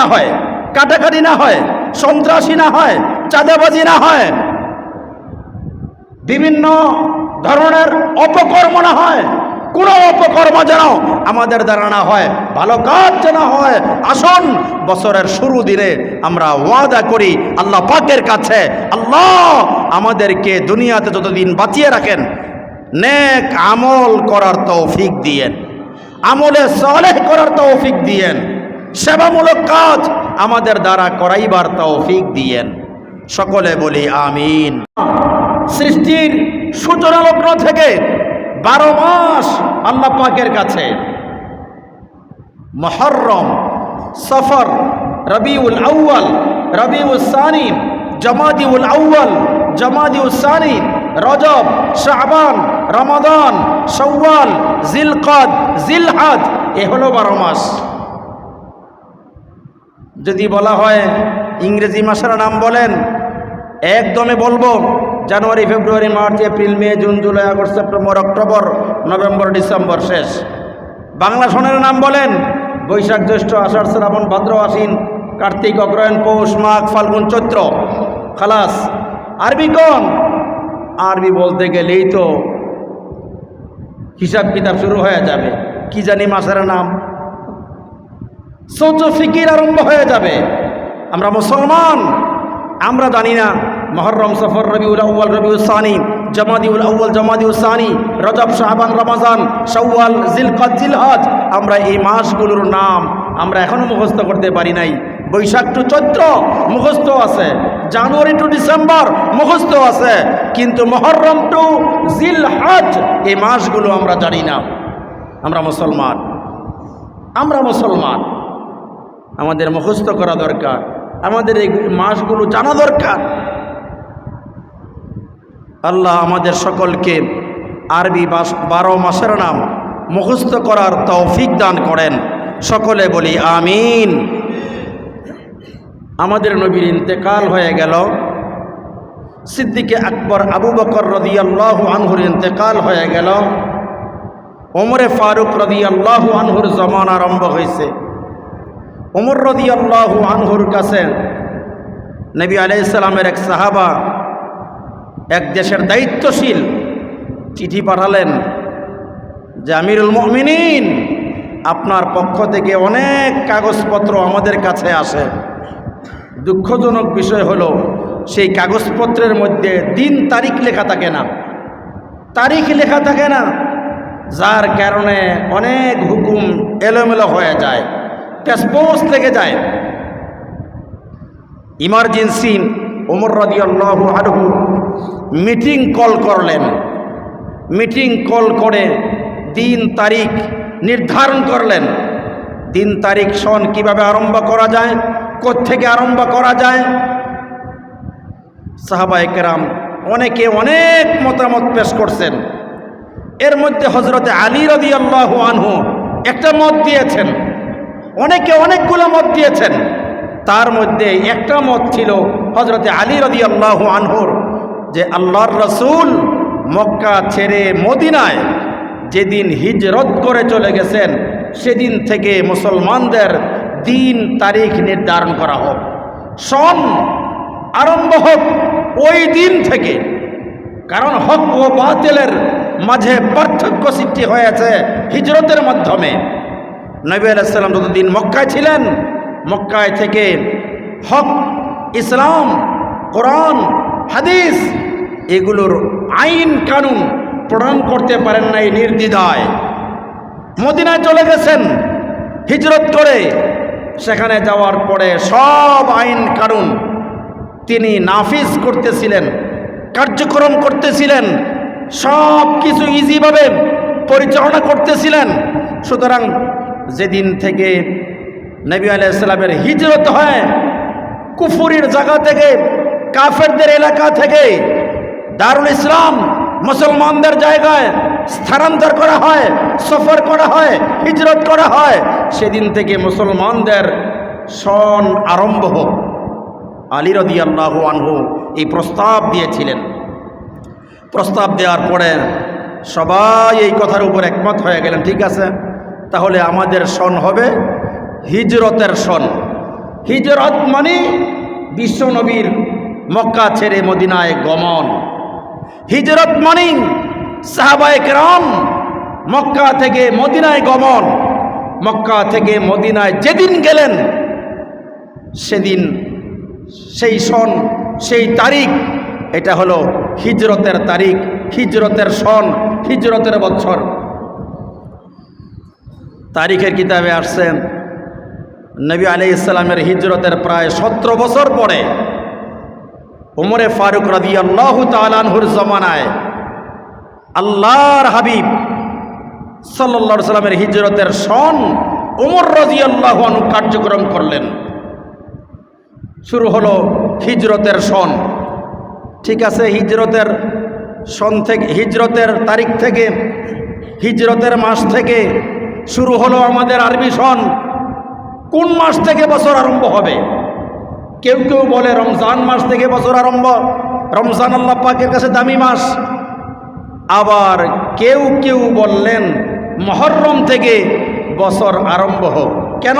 না হয়, কাটাকাটি না হয়, সন্ত্রাসী না হয়, চাঁদাবাজি না হয়, বিভিন্ন ধরনের অপকর্ম না হয়, কোনো অপকর্ম যেন আমাদের দ্বারা না হয়, ভালো কাজ যেন হয়। আসুন, বছরের শুরু দিনে আমরা ওয়াদা করি, আল্লাহ পাকের কাছে, আল্লাহ আমাদেরকে দুনিয়াতে যতদিন বাঁচিয়ে রাখেন, নেক আমল করার তৌফিক দিয়েন, আমলে সলেহ করার তৌফিক দিয়েন। সেবামূলক কাজ আমাদের দ্বারা করাইবার তৌফিক দিয়েন। সকলে বলি আমিন। সৃষ্টির সূচনা লগ্ন থেকে বারো মাস আল্লাহ পাকের কাছে মহরম, সফর, রবিউল আউ্য়াল রবিউল সানি জমাদিউল আউ্য়াল জমাদিউল সানি রজব শাহবান রমাদান সৌওয়াল জিলকদ জিলহাদ এ হলো বারো মাস। যদি বলা হয় ইংরেজি মাসের নাম বলেন একদমে বলব, January, February, March, April, May, June, July, August, September, October, November, December, শেষ। বাংলা সনের নাম বলেন, বৈশাখ জ্যৈষ্ঠ, আষাঢ়, শ্রাবণ, ভাদ্র, আশ্বিন, কার্তিক অগ্রয়ণ পৌষ, মাঘ, ফাল্গুন, চৈত্র, খালাস। আরবি কোন? আরবি বলতে গেলেই তো হিসাব কিতাব শুরু হয়ে যাবে। কি জানি মাসের নাম? সৌচ ফিকির আরম্ভ হয়ে যাবে। আমরা মুসলমান, আমরা জানি না, মহরম সফর রবিউল আউ্বাল রবিউল সানি, জামাদিউল আউ্বাল জামাদিউল সানি, রজব, শাহবান, রমাজান সৌয়াল জিলকত জিলহজ, আমরা এই মাসগুলোর নাম আমরা এখনও মুখস্থ করতে পারি নাই। বৈশাখ টু চৈত্র মুখস্থ আছে, জানুয়ারি টু ডিসেম্বর মুখস্থ আছে, কিন্তু মহরম টু জিলহজ এই মাসগুলো আমরা জানি না। আমরা মুসলমান আমরা মুসলমান। আমাদের মুখস্থ করা দরকার। আমাদের এই মাসগুলো জানা দরকার। আল্লাহ আমাদের সকলকে আরবি বারো মাসের নাম মুখস্থ করার তৌফিক দান করেন। সকলে বলি আমিন। আমাদের নবীর ইন্তেকাল হয়ে গেল। সিদ্দিকে আকবর আবু বকর রদিয়াল্লাহ আনহুর ইন্তেকাল হয়ে গেল। ওমরে ফারুক রদিয়াল্লাহ আনহুর জমান আরম্ভ হয়েছে। ওমর রদিয়াল্লাহ আনহুর কাছে নবী আলাইসালামের এক সাহাবা এক দেশের দায়িত্বশীল চিঠি পাঠালেন যে, আমিরুল মমিনিন, আপনার পক্ষ থেকে অনেক কাগজপত্র আমাদের কাছে আসে। দুঃখজনক বিষয় হলো, সেই কাগজপত্রের মধ্যে দিন, তারিখ লেখা থাকে না। তারিখ লেখা থাকে না, যার কারণে অনেক হুকুম এলোমেলো হয়ে যায়। প্যাসপোস লেগে যায়। ইমার্জেন্সি ওমর রদিয়াল্লাহ আনহু মিটিং কল করলেন। মিটিং কল করে দিন তারিখ নির্ধারণ করলেন। দিন তারিখ সন কীভাবে আরম্ভ করা যায় থেকে আরম্ভ করা যায়? সাহাবা একরাম অনেকে অনেক মতামত পেশ করছেন। এর মধ্যে হজরতে আলী রদি আল্লাহ আনহু একটা মত দিয়েছেন। অনেকে অনেকগুলো মত দিয়েছেন। তার মধ্যে একটা মত ছিল হজরতে আলী রদি আল্লাহ আনহুর, যে আল্লাহর রসুল মক্কা ছেড়ে মদিনায় যেদিন হিজরত করে চলে গেছেন, সেদিন থেকে মুসলমানদের দিন তারিখ নির্ধারণ করা হোক। সন আরম্ভ হোক ওই দিন থেকে। কারণ হক ও বাতিলের মাঝে পার্থক্য সৃষ্টি হয়েছে হিজরতের মাধ্যমে। নবী আলাইসাল্লাম যতদিন মক্কায় ছিলেন, মক্কায় থেকে হক, ইসলাম, কোরআন, হাদিস এগুলোর আইন কানুন প্রণয়ন করতে পারেন নাই নির্দ্বিধায়। মদিনায় চলে গেছেন, হিজরত করে। সেখানে যাওয়ার পরে সব আইন কানুন তিনি নাফিজ করতেছিলেন, কার্যক্রম করতেছিলেন সব কিছু ইজিভাবে পরিচালনা করতেছিলেন। সুতরাং যেদিন থেকে নবী আলাইসালামের হিজরত হয়, কুফুরির জায়গা থেকে, কাফেরদের এলাকা থেকে দারুল ইসলাম মুসলমানদের জায়গায় স্থানান্তর করা হয়, সফর করা হয়, হিজরত করা হয়। সেদিন থেকে মুসলমানদের সন আরম্ভ হোক। আলী রদি আল্লাহ আনহু এই প্রস্তাব দিয়েছিলেন। প্রস্তাব দেওয়ার পরে সবাই এই কথার উপর একমত হয়ে গেলেন, ঠিক আছে? তাহলে আমাদের সন হবে হিজরতের সন। হিজরত মানে বিশ্বনবীর মক্কা ছেড়ে মদিনায় গমন। হিজরত মানে সাহাবায়ক রাম মক্কা থেকে মদিনায় গমন। মক্কা থেকে মদিনায় যেদিন গেলেন, সেদিন সেই সন, সেই তারিখ, এটা হলো হিজরতের তারিখ, হিজরতের সন, হিজরতের বছর। তারিখের কিতাবে আসছেন। নবী আলি ইসলামের হিজরতের প্রায় সতেরো বছর পরে উমরে ফারুক রাদি আল্লাহ তালানহুর জমানায় আল্লাহর হাবিব সাল্লা সাল্লামের হিজরতের সন উমর রাজি আল্লাহ কার্যক্রম করলেন। শুরু হলো হিজরতের সন। ঠিক আছে, হিজরতের সন থেকে হিজরতের তারিখ থেকে, হিজরতের মাস থেকে শুরু হলো আমাদের আরবি সন কোন মাস থেকে বছর আরম্ভ হবে? কেউ কেউ বলে রমজান মাস থেকে বছর আরম্ভ। রমজান আল্লাহ পাকের কাছে দামি মাস। আবার কেউ কেউ বললেন মহরম থেকে বছর আরম্ভ হোক। কেন?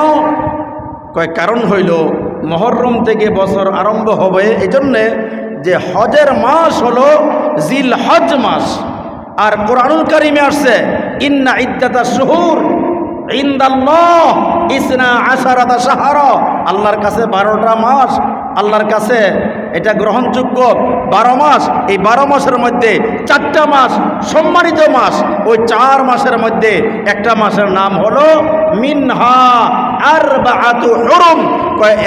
কয় কারণ হইল মহরম থেকে বছর আরম্ভ হবে এই জন্যে যে হজের মাস হলো জিল হজ মাস। আর কোরআনুল কারিমে আসছে, ইন্না ইদ্দাতা শুহুর আল্লাহর কাছে বারোটা মাস, আল্লাহর কাছে এটা গ্রহণযোগ্য বারো মাস। এই বারো মাসের মধ্যে চারটা মাস, সম্মানিত মাস। ওই চার মাসের মধ্যে একটা মাসের নাম হলো মিনহা আর বা আতু হরম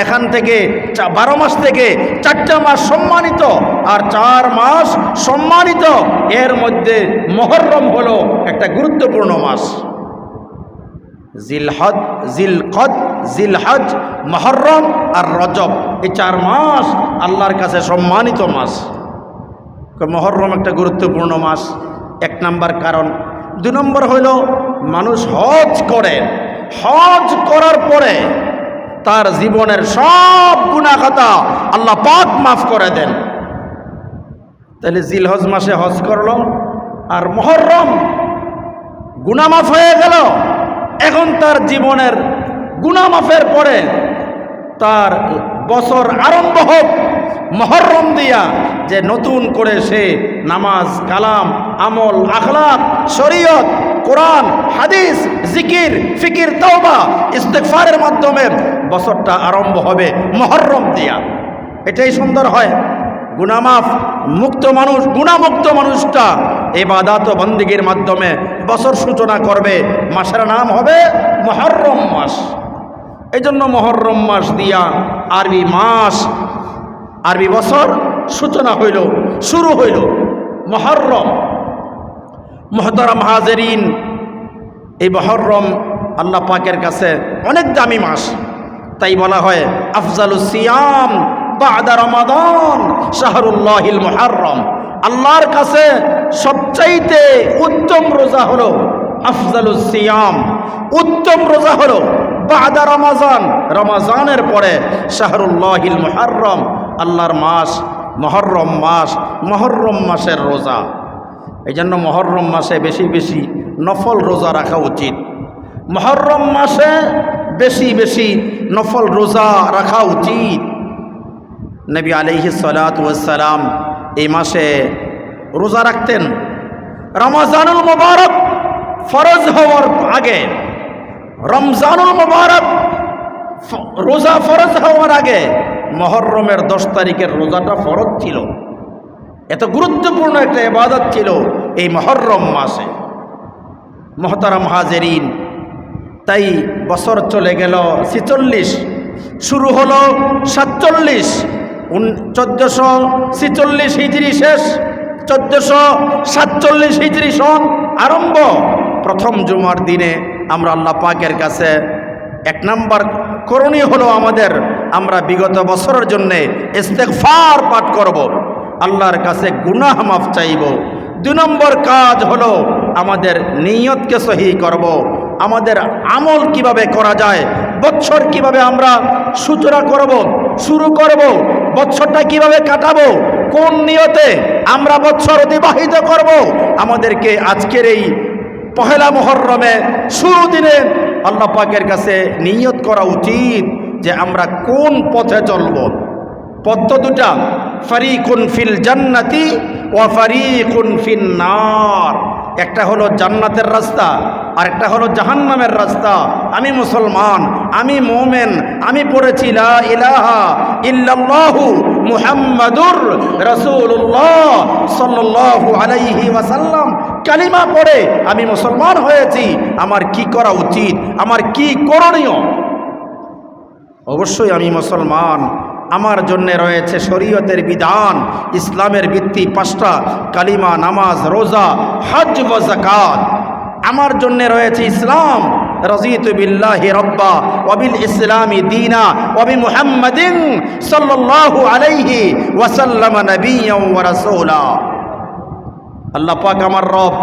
এখান থেকে বারো মাস থেকে চারটা মাস সম্মানিত আর চার মাস সম্মানিত। এর মধ্যে মহরম হলো একটা গুরুত্বপূর্ণ মাস। জিলহদ জিলকদ, জিলহজ, মহরম আর রজব। এই চার মাস আল্লাহর কাছে সম্মানিত মাস। মহরম একটা গুরুত্বপূর্ণ মাস। এক নাম্বার কারণ। দু নম্বর হইল মানুষ হজ করে। হজ করার পরে তার জীবনের সব গুণাখাতা আল্লাহ পাক মাফ করে দেন। তাহলে জিলহজ মাসে হজ করল আর মহরম গুনামাফ হয়ে গেল। এখন তার জীবনের গুণামাফের পরে তার বছর আরম্ভ হোক, মহরম দিয়া যে নতুন করে সে নামাজ, কালাম, আমল আখলাক শরীয়ত, কোরআন, হাদিস, জিকির, ফিকির, তওবা ইস্তেকফারের মাধ্যমে বছরটা আরম্ভ হবে মহরম দিয়া। এটাই সুন্দর হয়। গুণামাফ মুক্ত মানুষ, গুণামুক্ত মানুষটা এবাদাত ও বন্দিগির মাধ্যমে বছর সূচনা করবে। মাসের নাম হবে মহরম মাস। এই জন্য মহরম মাস দিয়া আরবি মাস, আরবি বছর সূচনা হইল, শুরু হইল মহরম। মহতরম হাজেরিন, এই মহরম আল্লাহ পাকের কাছে অনেক দামি মাস। তাই বলা হয় আফজালুস সিয়াম বাদা রমাদান শাহরুল্লাহিল মুহাররম আল্লাহর কাছে সবচাইতে উত্তম রোজা হলো আফজালুস সিয়াম। উত্তম রোজা হলো বাদা রমাজান। রমাজানের পরে শাহরুল্লাহিল মুহাররম, আল্লাহর মাস মহরম মাস মহরম মাসের রোজা। এই জন্য মহরম মাসে বেশি বেশি নফল রোজা রাখা উচিত। মহরম মাসে বেশি বেশি নফল রোজা রাখা উচিত। নবী আলহি সালাম এই মাসে রোজা রাখতেন। রমজানুল মোবারক ফরজ হওয়ার আগে, রমজানুল মোবারক রোজা ফরজ হওয়ার আগে মহরমের দশ তারিখের রোজাটা ফরজ ছিল। এত গুরুত্বপূর্ণ একটা ইবাদত ছিল এই মহরম মাসে। মহতারাম হাজেরিন, তাই বছর চলে গেল ছিচল্লিশ, শুরু হলো সাতচল্লিশ চোদ্দোশো ছিচল্লিশ হিজড়ি শেষ। চোদ্দোশো সাতচল্লিশ হিজড়ি সন আরম্ভ প্রথম জুমার দিনে আমরা আল্লাহ পাকের কাছে এক নম্বর করণীয় হলো আমাদের, আমরা বিগত বছরের জন্যে ইস্তেকফার পাঠ করব। আল্লাহর কাছে গুনাহ মাফ চাইব দু নম্বর কাজ হলো আমাদের নিয়তকে সহি করব। আমাদের আমল কীভাবে করা যায় বৎসর কীভাবে আমরা সূচনা করব, শুরু করব, বছরটা কীভাবে কাটাবো কোন নিয়তে আমরা বৎসর অতিবাহিত করব? আমাদেরকে আজকের এই পহেলা মহরমে শুরু দিনে আল্লাহ পাকের কাছে নিয়ত করা উচিত যে আমরা কোন পথে চলব। পথ দুটা, ফারিকুন ফিল জান্নাতি ও ফারিকুন ফিল নার। একটা হলো জান্নাতের রাস্তা আর একটা হলো জাহান্নামের রাস্তা। আমি মুসলমান, আমি মোমেন, আমি পড়েছি লা ইলাহা মুহাম্মাদুর রাসূলুল্লাহ সাল্লাল্লাহু আলাইহি ওয়াসাল্লাম। কালিমা পড়ে আমি মুসলমান হয়েছি, আমার কি করা উচিত? আমার কি করণীয়? অবশ্যই আমি মুসলমান। আমার জন্য রয়েছে শরীয়তের বিধান, ইসলামের ভিত্তি পাঁচটা, কালিমা, নামাজ, রোজা হজ ও জাকাত আমার জন্য রয়েছে ইসলাম। রাজিত বিল্লাহি রব্বা ওয়াবিল ইসলামি দিনা ওয়াবি মুহাম্মাদিন সাল্লাল্লাহু আলাইহি ওয়াসাল্লাম নবিয়্যাও ওয়া রাসূলা। আল্লাহ পাক আমার রব,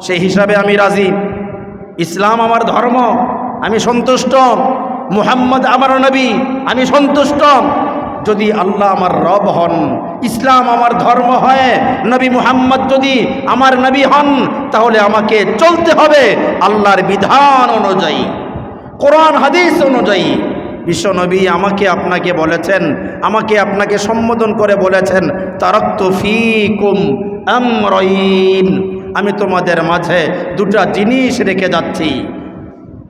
সেই হিসাবে আমি রাজি। ইসলাম আমার ধর্ম, আমি সন্তুষ্ট। মুহাম্মদ আমার নবী, আমি সন্তুষ্ট। যদি আল্লাহ আমার রব হন, ইসলাম আমার ধর্ম হয়, নবী মুহাম্মদ যদি আমার নবী হন, তাহলে আমাকে চলতে হবে আল্লাহর বিধান অনুযায়ী, কোরআন, হাদিস অনুযায়ী। বিশ্বনবী আমাকে আপনাকে বলেছেন, আমাকে আপনাকে সম্বোধন করে বলেছেন, তারক্ত ফিকুম আমরইন, আমি তোমাদের মাঝে দুটা জিনিস রেখে যাচ্ছি লং তদিল্লু মা তামাসাক্তুম বিহিমা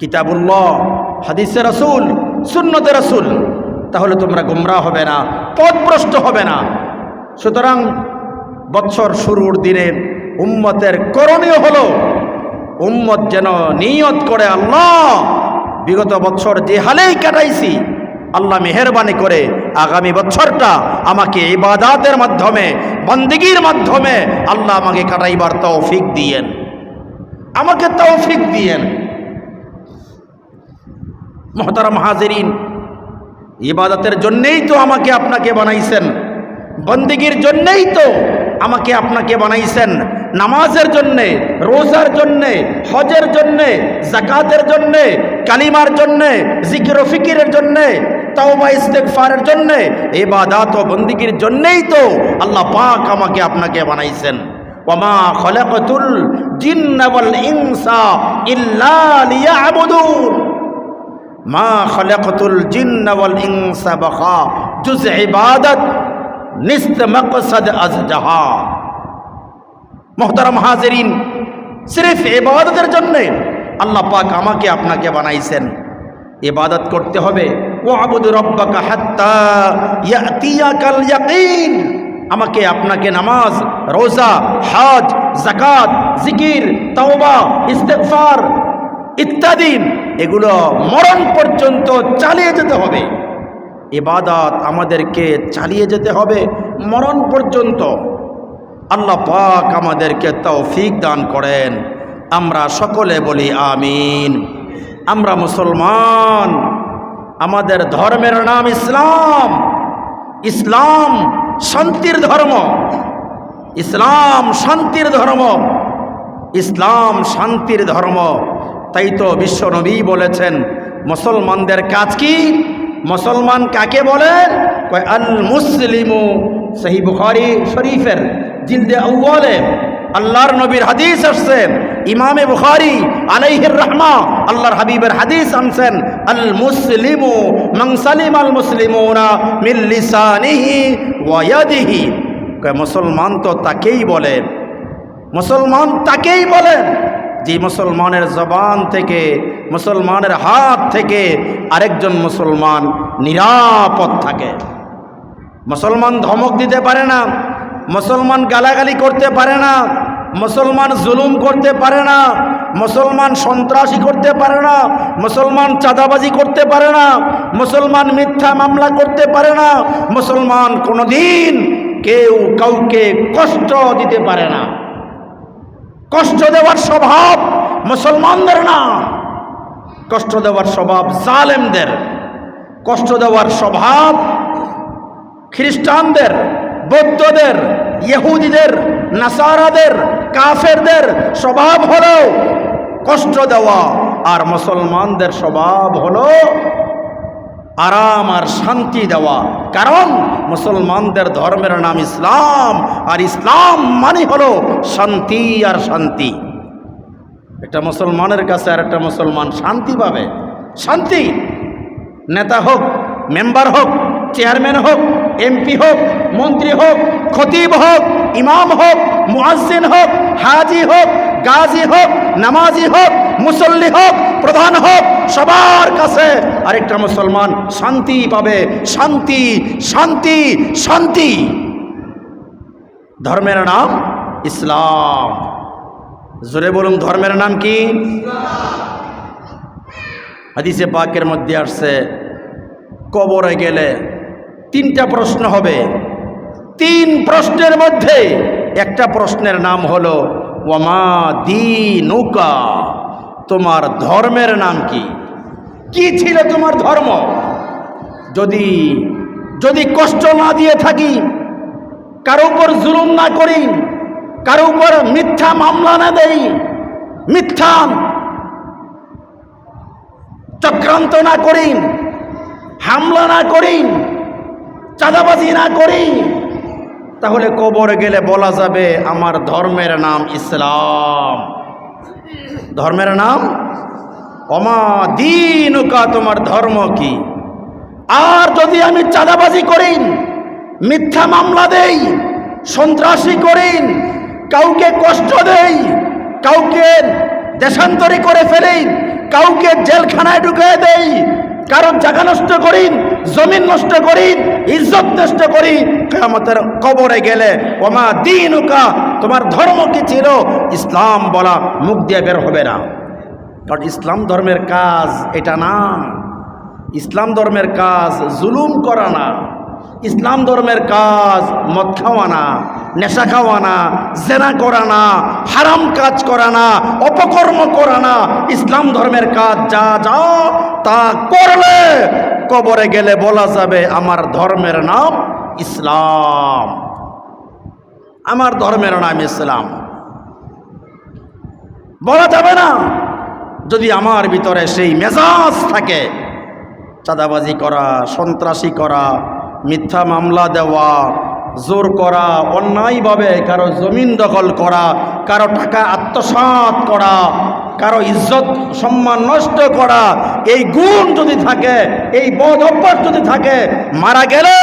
কিতাবুল্লাহ, হাদিসে রসুল, সুন্নতে রসুল। তাহলে তোমরা গুমরা হবে না, পথভ্রষ্ট হবে না। সুতরাং বৎসর শুরুর দিনে উম্মতের করণীয় হলো, উম্মত যেন নিয়ত করে আল্লাহ। বিগত বছর যে হালেই কাটাইছি, আল্লাহ মেহরবানি করে আগামী বছরটা আমাকে ইবাদাতের মাধ্যমে, বন্দিগির মাধ্যমে আল্লাহ আমাকে কাটাইবার তৌফিক দিয়েন। আমাকে তৌফিক দিয়েন। মহতারাম হাজেরিন, ইবাদতের জন্যেই তো আমাকে আপনাকে বানাইছেন, বন্দিগির জন্যেই তো আমাকে আপনাকে বানাইছেন, নামাজের জন্যে, রোজার জন্যে, হজের জন্যে জাকাতের জন্যে, কালিমার জন্যে, জিকির ফিকিরের জন্যে, তাওবা, ইস্তেগফারের জন্যে, ইবাদাত ও বন্দিগির জন্যেই তো আল্লাহ পাক আমাকে আপনাকে বানাইছেন। ওমা খলাকতুল জিন্না ওয়াল ইনসা ইল্লা লিয়াবুদুন। মা জুজ ইবাদত, নিস্ত মোহতারাম হাজরিন, সিরিফ ইবাদতের জন্যে আল্লাহ পাক আমাকে আপনাকে বানাইছেন। ইবাদত করতে হবে। ও আমাকে আপনাকে নামাজ, রোজা, হাজ জাকাত জিকির, তাওবা, ইস্তেগফার ইত্যাদি, এগুলো মরণ পর্যন্ত চালিয়ে যেতে হবে। ইবাদত আমাদেরকে চালিয়ে যেতে হবে মরণ পর্যন্ত। আল্লাহ পাক আমাদেরকে তৌফিক দান করেন। আমরা সকলে বলি আমিন। আমরা মুসলমান। আমাদের ধর্মের নাম ইসলাম। ইসলাম শান্তির ধর্ম। ইসলাম শান্তির ধর্ম। ইসলাম শান্তির ধর্ম। তাই তো বিশ্বনবী বলেছেন, মুসলমানদের কাজ কি? মুসলমান কাকে কয়, আল মুসলিমু। সহি বুখারি শরীফের জিলদে আউ্বালে আল্লাহর নবীর হাদিস আসছেন ইমামে বুখারি আলাইহির রহমা আল্লাহর হাবিবের হাদিস আনছেন, আল মুসলিমু মংসালিম আল মুসলিমুনা মিল লিসানিহি ওয়া ইয়াদিহি। কয়, মুসলমান তো তাকেই বলে। মুসলমান তাকেই বলেন যে মুসলমানের জবান থেকে, মুসলমানের হাত থেকে আরেকজন মুসলমান নিরাপদ থাকে। মুসলমান ধমক দিতে পারে না, মুসলমান গালাগালি করতে পারে না, মুসলমান জুলুম করতে পারে না, মুসলমান সন্ত্রাসী করতে পারে না, মুসলমান চাঁদাবাজি করতে পারে না, মুসলমান মিথ্যা মামলা করতে পারে না, মুসলমান কোনোদিন কেউ কাউকে কষ্ট দিতে পারে না। কষ্ট দেওয়ার স্বভাব মুসলমানদের না। কষ্ট দেওয়ার স্বভাব জালেমদের। কষ্ট দেওয়ার স্বভাব খ্রিস্টানদের, বৌদ্ধদের, ইহুদিদের, নাসারাদের, কাফেরদের স্বভাব হলো কষ্ট দেওয়া আর মুসলমানদের স্বভাব হলো আরাম আর শান্তি দেওয়া। কারণ মুসলমানদের ধর্মের নাম ইসলাম, আর ইসলাম মানে হলো শান্তি আর শান্তি। একটা মুসলমানের কাছে আর একটা মুসলমান শান্তি পাবে। শান্তি। নেতা হোক, মেম্বার হোক, চেয়ারম্যান হোক, এমপি হোক, মন্ত্রী হোক, খতিব হোক, ইমাম হোক, মুয়াজ্জিন হোক, হাজি হোক, গাজী হোক নামাজি হোক, মুসল্লি হোক, প্রধান হোক, সবার কাছে আরেকটা মুসলমান শান্তি পাবে। শান্তি শান্তি শান্তি। ধর্মের নাম ইসলাম। জোরে বলুন, ধর্মের নাম কি? হাদিসে পাকের মধ্যে আসছে, কবরে গেলে তিনটা প্রশ্ন হবে। তিন প্রশ্নের মধ্যে একটা প্রশ্নের নাম হলো ওমা দিনুকা। তোমার ধর্মের নাম কি? কি ছিল তোমার ধর্ম? যদি যদি কষ্ট না দিয়ে থাকি, কারও উপর জুলুম না করি, কারও উপর মিথ্যা মামলা না দেই, মিথ্যা চক্রান্ত না করি, হামলা না করি, চাঁদাবাজি না করি তাহলে কবর গেলে বলা যাবে আমার ধর্মের নাম ইসলাম। ধর্মের নাম? অমা দিনুকা, তোমার ধর্ম কি? আর যদি আমি চাঁদাবাজি করি মিথ্যা মামলা দেই, সন্ত্রাসী করি কাউকে কষ্ট দেই, কাউকে দেশান্তরী করে ফেলি কাউকে জেলখানায় ঢুকিয়ে দেই কারোর জায়গা নষ্ট করি জমিন নষ্ট করি ইজ্জত নষ্ট করি কেয়ামতের কবরে গেলে, ওমা দিনুকা, তোমার ধর্ম কি ছিল? ইসলাম বলা মুখ দিয়ে বের হবে না। কারণ ইসলাম ধর্মের কাজ এটা না। ইসলাম ধর্মের কাজ জুলুম করা না। ইসলাম ধর্মের কাজ মদ খাওয়া না নেশা খাওয়া না জেনা করা না হারাম কাজ করা না অপকর্ম করা না ইসলাম ধর্মের কাজ যা যা, তা করলে কবরে গেলে বলা যাবে আমার ধর্মের নাম ইসলাম। আমার ধর্মের নাম ইসলাম। বলা যাবে না, যদি আমার ভিতরে সেই মেজাজ থাকে, চাঁদাবাজি করা, সন্ত্রাসী করা মিথ্যা মামলা দেওয়া, জোর করা, অন্যায়ভাবে কারও জমিন দখল করা, কারও টাকা আত্মসাৎ করা, কারও ইজ্জত, সম্মান নষ্ট করা, এই গুণ যদি থাকে, এই বদ অভ্যাস যদি থাকে, মারা গেলে,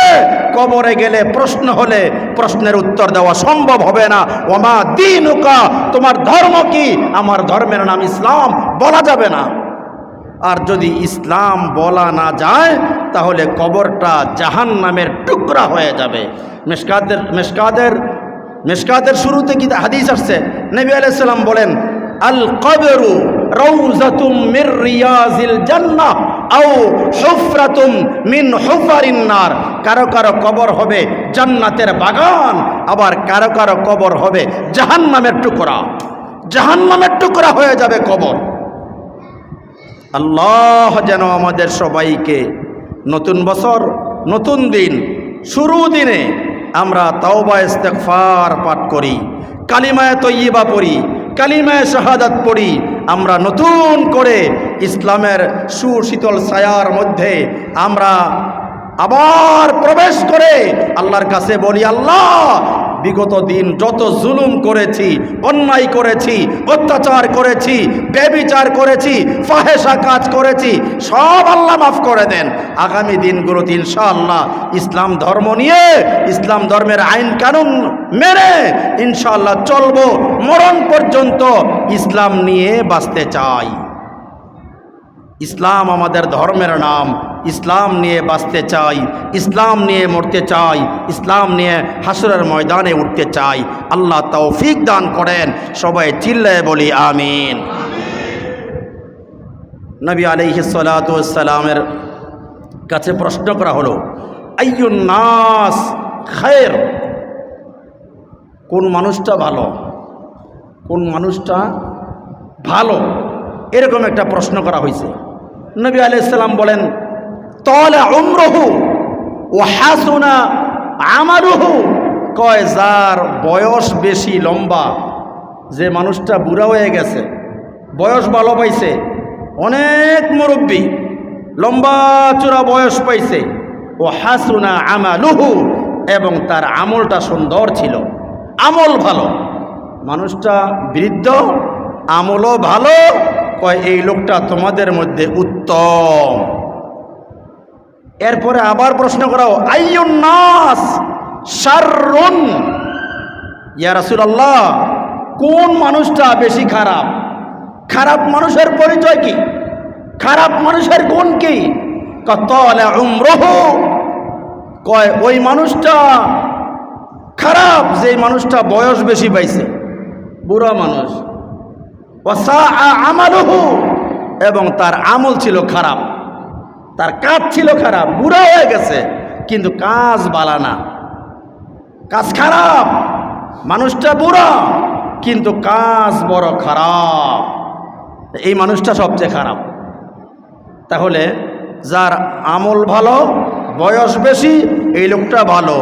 কবরে গেলে প্রশ্ন হলে প্রশ্নের উত্তর দেওয়া সম্ভব হবে না। ওমা দিনুকা, তোমার ধর্ম কি? আমার ধর্মের নাম ইসলাম বলা যাবে না। আর যদি ইসলাম বলা না যায় তাহলে কবরটা জাহান নামের টুকরা হয়ে যাবে। মেশকাদের মেশকাদের মেশকাদের শুরুতে কি হাদিস আসছে? নবী আলাইসাল্লাম বলেন, আল কবরু রৌজাতুম মির রিয়াজিল জান্নাহ আও হুফরাতুম মিন হুফারিন নার। কারও কারও কবর হবে জান্নাতের বাগান, আবার কারও কারও কবর হবে জাহান্নামের টুকরা। জাহান্নামের টুকরা হয়ে যাবে কবর। আল্লাহ যেন আমাদের সবাইকে নতুন বছর, নতুন দিন। শুরু দিনে আমরা তাওবা ইস্তেকফার পাঠ করি, কালিমায় তৈবা পড়ি, কালিমায় শাহাদাত পড়ি। আমরা নতুন করে ইসলামের সুশীতল ছায়ার মধ্যে আমরা আবার প্রবেশ করে আল্লাহর কাছে বলি, আল্লাহ বিগত দিন যত জুলুম করেছি, অন্যায় করেছি, অত্যাচার করেছি, ব্যবিচার করেছি ফাহেসা কাজ করেছি, সব আল্লাহ মাফ করে দেন। আগামী দিনগুলোতে ইনশাআল্লাহ ইসলাম ধর্ম নিয়ে, ইসলাম ধর্মের আইন কানুন মেনে ইনশাআল্লাহ চলবো। মরণ পর্যন্ত ইসলাম নিয়ে বাঁচতে চাই। ইসলাম আমাদের ধর্মের নাম ইসলাম নিয়ে বাঁচতে চাই, ইসলাম নিয়ে মরতে চাই, ইসলাম নিয়ে হাসরের ময়দানে উঠতে চাই। আল্লাহ তৌফিক দান করেন। সবাই চিল্লায় বলি, আমিন। নবী আলিহিসালামের কাছে প্রশ্ন করা হলো নাস খায়ের? কোন মানুষটা ভালো? কোন মানুষটা ভালো? এরকম একটা প্রশ্ন করা হয়েছে। নবী আলাইসাল্লাম বলেন কয়, যার বয়স বেশি লম্বা, যে মানুষটা বুড়া হয়ে গেছে, বয়স ভালো পাইছে, অনেক মুরব্বী, লম্বা চূড়া বয়স পাইছে, ও হাসুনা আমালুহু এবং তার আমলটা সুন্দর ছিল, আমল ভালো। মানুষটা বৃদ্ধ, আমলও ভালো, কয়, এই লোকটা তোমাদের মধ্যে উত্তম। এরপরে আবার প্রশ্ন করাও আইয়ুন নাস কোন মানুষটা বেশি খারাপ? খারাপ মানুষের পরিচয় কি? খারাপ মানুষের গুণ কি? কতলা কয়, ওই মানুষটা খারাপ যে মানুষটা বয়স বেশি পাইছে। বুড়া মানুষ। আমালুহু, এবং তার আমল ছিল খারাপ। তার কাজ ছিল খারাপ, বুড়া হয়ে গেছে, কিন্তু কাজ বালানা কাজ খারাপ, মানুষটা বুড়া, কিন্তু কাজ বড় খারাপ। এই মানুষটা সবচেয়ে খারাপ। তাহলে যার আমল ভালো, বয়স বেশি, এই লোকটা ভালো।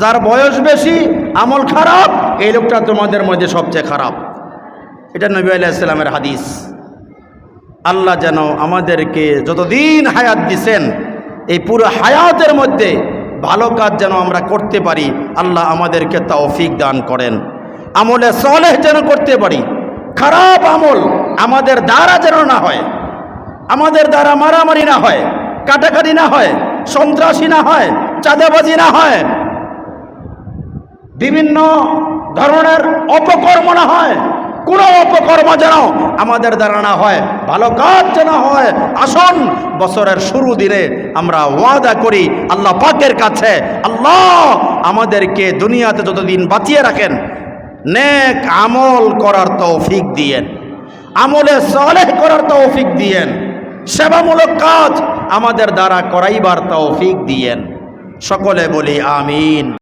যার বয়স বেশি, আমল খারাপ, এই লোকটা তোমাদের মধ্যে সবচেয়ে খারাপ। এটা নবী আলাইসাল্লামের হাদিস। আল্লাহ যেন আমাদেরকে যতদিন হায়াত দিছেন, এই পুরো হায়াতের মধ্যে ভালো কাজ যেন আমরা করতে পারি, আল্লাহ আমাদেরকে তৌফিক দান করেন। আমলে সলেহ যেন করতে পারি, খারাপ আমল আমাদের দ্বারা যেন না হয়, আমাদের দ্বারা মারামারি না হয়, কাটাকাটি না হয়, সন্ত্রাসী না হয়, চাঁদাবাজি না হয়, বিভিন্ন ধরনের অপকর্ম না হয় কোনো অপকর্ম যেন আমাদের দ্বারা না হয়, ভালো কাজ যেন হয়। আসুন, বছরের শুরু দিনে আমরা ওয়াদা করি, আল্লাহ পাকের কাছে, আল্লাহ আমাদেরকে দুনিয়াতে যতদিন বাঁচিয়ে রাখেন, নেক আমল করার তৌফিক দিয়েন, আমলে সলেহ করার তৌফিক দিয়েন, সেবামূলক কাজ আমাদের দ্বারা করাইবার তৌফিক দিয়েন। সকলে বলি আমিন।